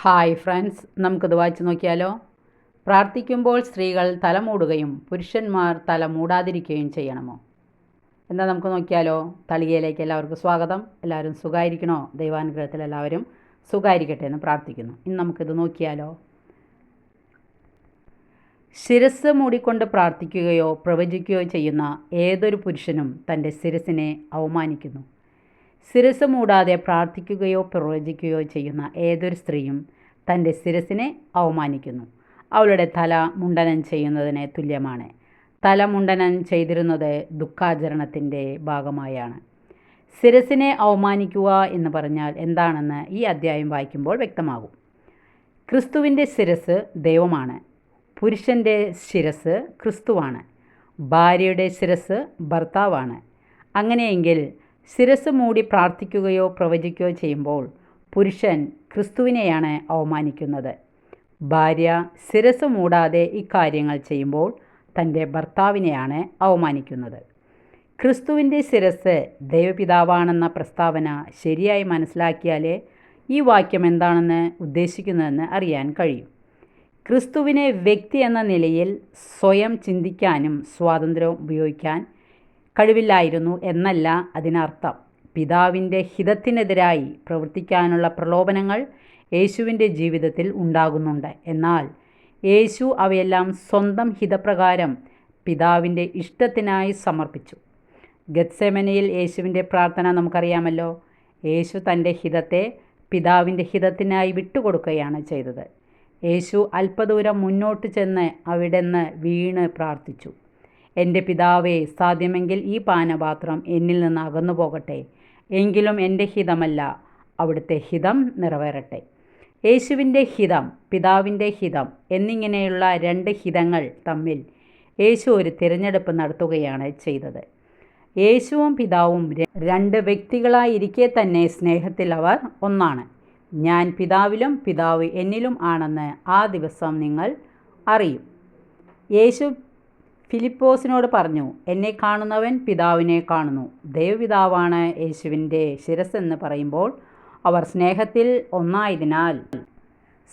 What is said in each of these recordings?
Hi friends നമുക്കിത് വായിച്ചു നോക്കിയാലോ? പ്രാർത്ഥിക്കുമ്പോൾ സ്ത്രീകൾ തലമൂടുകയും പുരുഷന്മാർ തല മൂടാതിരിക്കുകയും ചെയ്യണമോ? എന്നാൽ നമുക്ക് നോക്കിയാലോ? തളികയിലേക്ക് എല്ലാവർക്കും സ്വാഗതം. എല്ലാവരും സുഖമായിരിക്കണോ ദൈവാനുഗ്രഹത്തിൽ എല്ലാവരും സുഖമായിരിക്കട്ടെ എന്ന് പ്രാർത്ഥിക്കുന്നു. ഇന്ന് നമുക്കിത് നോക്കിയാലോ? ശിരസ് മൂടിക്കൊണ്ട് പ്രാർത്ഥിക്കുകയോ പ്രവചിക്കുകയോ ചെയ്യുന്ന ഏതൊരു പുരുഷനും തന്റെ ശിരസിനെ അവമാനിക്കുന്നു. ശിരസ് മൂടാതെ പ്രാർത്ഥിക്കുകയോ പ്രവചിക്കുകയോ ചെയ്യുന്ന ഏതൊരു സ്ത്രീയും തന്റെ ശിരസിനെ അവമാനിക്കുന്നു. അവളുടെ തല മുണ്ടനം ചെയ്യുന്നതിന് തുല്യമാണ്. തല മുണ്ടനം ചെയ്തിരുന്നത് ദുഃഖാചരണത്തിന്റെ ഭാഗമായാണ്. ശിരസിനെ അവമാനിക്കുക എന്ന് പറഞ്ഞാൽ എന്താണെന്ന് ഈ അധ്യായം വായിക്കുമ്പോൾ വ്യക്തമാകും. ക്രിസ്തുവിന്റെ ശിരസ് ദൈവമാണ്. പുരുഷന്റെ ശിരസ് ക്രിസ്തുവാണ്. ഭാര്യയുടെ ശിരസ് ഭർത്താവാണ്. അങ്ങനെയെങ്കിൽ ശിരസ് മൂടി പ്രാർത്ഥിക്കുകയോ പ്രവചിക്കുകയോ ചെയ്യുമ്പോൾ പുരുഷൻ ക്രിസ്തുവിനെയാണ് അവമാനിക്കുന്നത്. ഭാര്യ ശിരസ് മൂടാതെ ഇക്കാര്യങ്ങൾ ചെയ്യുമ്പോൾ തന്റെ ഭർത്താവിനെയാണ് അവമാനിക്കുന്നത്. ക്രിസ്തുവിന്റെ ശിരസ് ദൈവപിതാവാണെന്ന പ്രസ്താവന ശരിയായി മനസ്സിലാക്കിയാലേ ഈ വാക്യം എന്താണെന്ന് ഉദ്ദേശിക്കുന്നതെന്ന് അറിയാൻ കഴിയും. ക്രിസ്തുവിനെ വ്യക്തി എന്ന നിലയിൽ സ്വയം ചിന്തിക്കാനും സ്വാതന്ത്ര്യം ഉപയോഗിക്കാൻ കഴിവില്ലായിരുന്നു എന്നല്ല അതിനർത്ഥം. പിതാവിന്റെ ഹിതത്തിനെതിരായി പ്രവർത്തിക്കാനുള്ള പ്രലോഭനങ്ങൾ യേശുവിന്റെ ജീവിതത്തിൽ ഉണ്ടാകുന്നുണ്ട്. എന്നാൽ യേശു അവയെല്ലാം സ്വന്തം ഹിതപ്രകാരം പിതാവിന്റെ ഇഷ്ടത്തിനായി സമർപ്പിച്ചു. ഗത്സേമനയിൽ യേശുവിന്റെ പ്രാർത്ഥന നമുക്കറിയാമല്ലോ. യേശു തന്റെ ഹിതത്തെ പിതാവിന്റെ ഹിതത്തിനായി വിട്ടുകൊടുക്കുകയാണ് ചെയ്തത്. യേശു അല്പദൂരം മുന്നോട്ട് ചെന്ന് അവിടെ നിന്ന് വീണ് പ്രാർത്ഥിച്ചു. എന്റെ പിതാവേ സാധ്യമെങ്കിൽ ഈ പാനപാത്രം എന്നിൽ നിന്ന് അകന്നു പോകട്ടെ. എങ്കിലും എന്റെ ഹിതമല്ല അവിടുത്തെ ഹിതം നിറവേറട്ടെ. യേശുവിന്റെ ഹിതം പിതാവിന്റെ ഹിതം എന്നിങ്ങനെയുള്ള രണ്ട് ഹിതങ്ങൾ തമ്മിൽ യേശു ഒരു തിരഞ്ഞെടുപ്പ് നടത്തുകയാണ് ചെയ്തത്. യേശുവും പിതാവും രണ്ട് വ്യക്തികളായിരിക്കെ തന്നെ സ്നേഹത്തിൽ അവർ ഒന്നാണ്. ഞാൻ പിതാവിലും പിതാവ് എന്നിലും ആണെന്ന് ആ ദിവസം നിങ്ങൾ അറിയും. യേശു ഫിലിപ്പോസിനോട് പറഞ്ഞു എന്നെ കാണുന്നവൻ പിതാവിനെ കാണുന്നു. ദൈവപിതാവാണ് യേശുവിന്റെ ശിരസ്സെന്ന് പറയുമ്പോൾ അവർ സ്നേഹത്തിൽ ഒന്നായതിനാൽ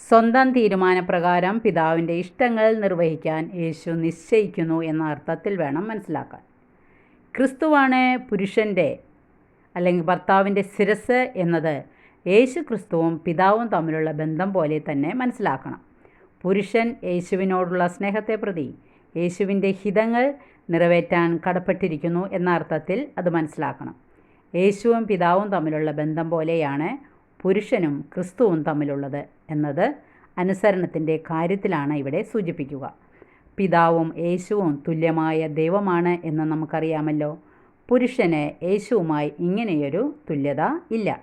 സ്വന്തം തീരുമാനപ്രകാരം പിതാവിന്റെ ഇഷ്ടങ്ങൾ നിർവഹിക്കാൻ യേശു നിശ്ചയിക്കുന്നു എന്ന അർത്ഥത്തിൽ വേണം മനസ്സിലാക്കാൻ. ക്രിസ്തുവാണ് പുരുഷന്റെ അല്ലെങ്കിൽ ഭർത്താവിന്റെ ശിരസ് എന്നത് യേശു ക്രിസ്തുവും പിതാവും തമ്മിലുള്ള ബന്ധം പോലെ തന്നെ മനസ്സിലാക്കണം. പുരുഷൻ യേശുവിനോടുള്ള സ്നേഹത്തെ പ്രതി യേശുവിന്റെ ഹിതങ്ങൾ നിറവേറ്റാൻ കടപ്പെട്ടിരിക്കുന്നു എന്ന അർത്ഥത്തിൽ അത് മനസ്സിലാക്കണം. യേശുവും പിതാവും തമ്മിലുള്ള ബന്ധം പോലെയാണ് പുരുഷനും ക്രിസ്തുവും തമ്മിലുള്ളത് എന്നത് അനുസരണത്തിന്റെ കാര്യത്തിലാണ് ഇവിടെ സൂചിപ്പിക്കുക. പിതാവും യേശുവും തുല്യമായ ദൈവമാണ് എന്ന് നമുക്കറിയാമല്ലോ. പുരുഷന് യേശുവുമായി ഇങ്ങനെയൊരു തുല്യത ഇല്ല.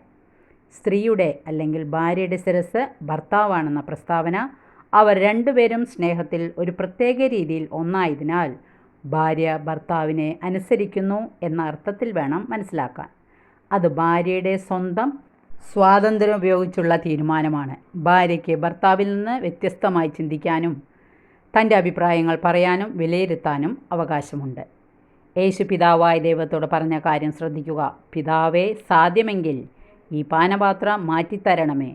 സ്ത്രീയുടെ അല്ലെങ്കിൽ ഭാര്യയുടെ ശിരസ് ഭർത്താവാണെന്ന പ്രസ്താവന അവർ രണ്ടുപേരും സ്നേഹത്തിൽ ഒരു പ്രത്യേക രീതിയിൽ ഒന്നായതിനാൽ ഭാര്യ ഭർത്താവിനെ അനുസരിക്കുന്നു എന്ന അർത്ഥത്തിൽ വേണം മനസ്സിലാക്കാൻ. അത് ഭാര്യയുടെ സ്വന്തം സ്വാതന്ത്ര്യം ഉപയോഗിച്ചുള്ള തീരുമാനമാണ്. ഭാര്യയ്ക്ക് ഭർത്താവിൽ നിന്ന് വ്യത്യസ്തമായി ചിന്തിക്കാനും തന്റെ അഭിപ്രായങ്ങൾ പറയാനും വിലയിരുത്താനും അവകാശമുണ്ട്. യേശു പിതാവായ ദൈവത്തോട് പറഞ്ഞ കാര്യം ശ്രദ്ധിക്കുക. പിതാവേ സാധ്യമെങ്കിൽ ഈ പാനപാത്രം മാറ്റിത്തരണമേ.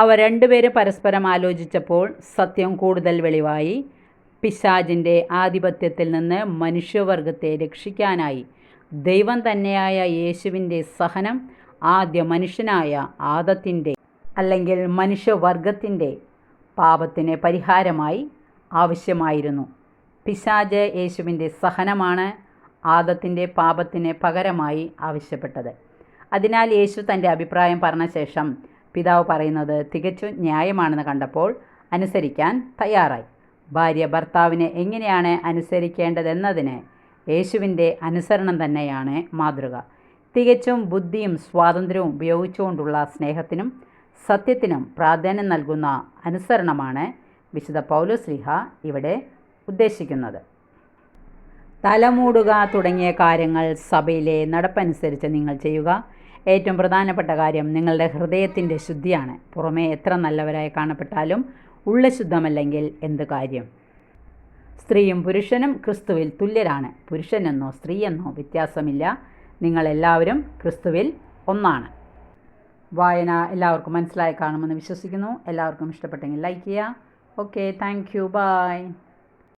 അവ രണ്ടുപേരും പരസ്പരം ആലോചിച്ചപ്പോൾ സത്യം കൂടുതൽ വെളിവായി. പിശാജിന്റെ ആധിപത്യത്തിൽ നിന്ന് മനുഷ്യവർഗത്തെ രക്ഷിക്കാനായി ദൈവം തന്നെയായ യേശുവിന്റെ സഹനം ആദ്യ മനുഷ്യനായ ആദത്തിന്റെ അല്ലെങ്കിൽ മനുഷ്യവർഗത്തിന്റെ പാപത്തിന് പരിഹാരമായി ആവശ്യമായിരുന്നു. പിശാജ് യേശുവിന്റെ സഹനമാണ് ആദത്തിന്റെ പാപത്തിന് പകരമായി ആവശ്യപ്പെട്ടത്. അതിനാൽ യേശു തന്റെ അഭിപ്രായം പറഞ്ഞ ശേഷം പിതാവ് പറയുന്നത് തികച്ചും ന്യായമാണെന്ന് കണ്ടപ്പോൾ അനുസരിക്കാൻ തയ്യാറായി. ഭാര്യ ഭർത്താവിനെ എങ്ങനെയാണ് അനുസരിക്കേണ്ടതെന്നതിന് യേശുവിന്റെ അനുസരണം തന്നെയാണ് മാതൃക. തികച്ചും ബുദ്ധിയും സ്വാതന്ത്ര്യവും ഉപയോഗിച്ചുകൊണ്ടുള്ള സ്നേഹത്തിനും സത്യത്തിനും പ്രാധാന്യം നൽകുന്ന അനുസരണമാണ് വിശുദ്ധ പൗലോസ്ലിഹ ഇവിടെ ഉദ്ദേശിക്കുന്നത്. തലമൂടുക തുടങ്ങിയ കാര്യങ്ങൾ സഭയിലെ നടപ്പനുസരിച്ച് നിങ്ങൾ ചെയ്യുക. ഏറ്റവും പ്രധാനപ്പെട്ട കാര്യം നിങ്ങളുടെ ഹൃദയത്തിന്റെ ശുദ്ധിയാണ്. പുറമേ എത്ര നല്ലവരായി കാണപ്പെട്ടാലും ഉള്ള ശുദ്ധമല്ലെങ്കിൽ എന്ത് കാര്യം? സ്ത്രീയും പുരുഷനും ക്രിസ്തുവിൽ തുല്യരാണ്. പുരുഷനെന്നോ സ്ത്രീയെന്നോ വ്യത്യാസമില്ല. നിങ്ങളെല്ലാവരും ക്രിസ്തുവിൽ ഒന്നാണ്. വായന എല്ലാവർക്കും മനസ്സിലായി കാണുമെന്ന് വിശ്വസിക്കുന്നു. എല്ലാവർക്കും ഇഷ്ടപ്പെട്ടെങ്കിൽ ലൈക്ക് ചെയ്യുക. Okay thank you. ബൈ.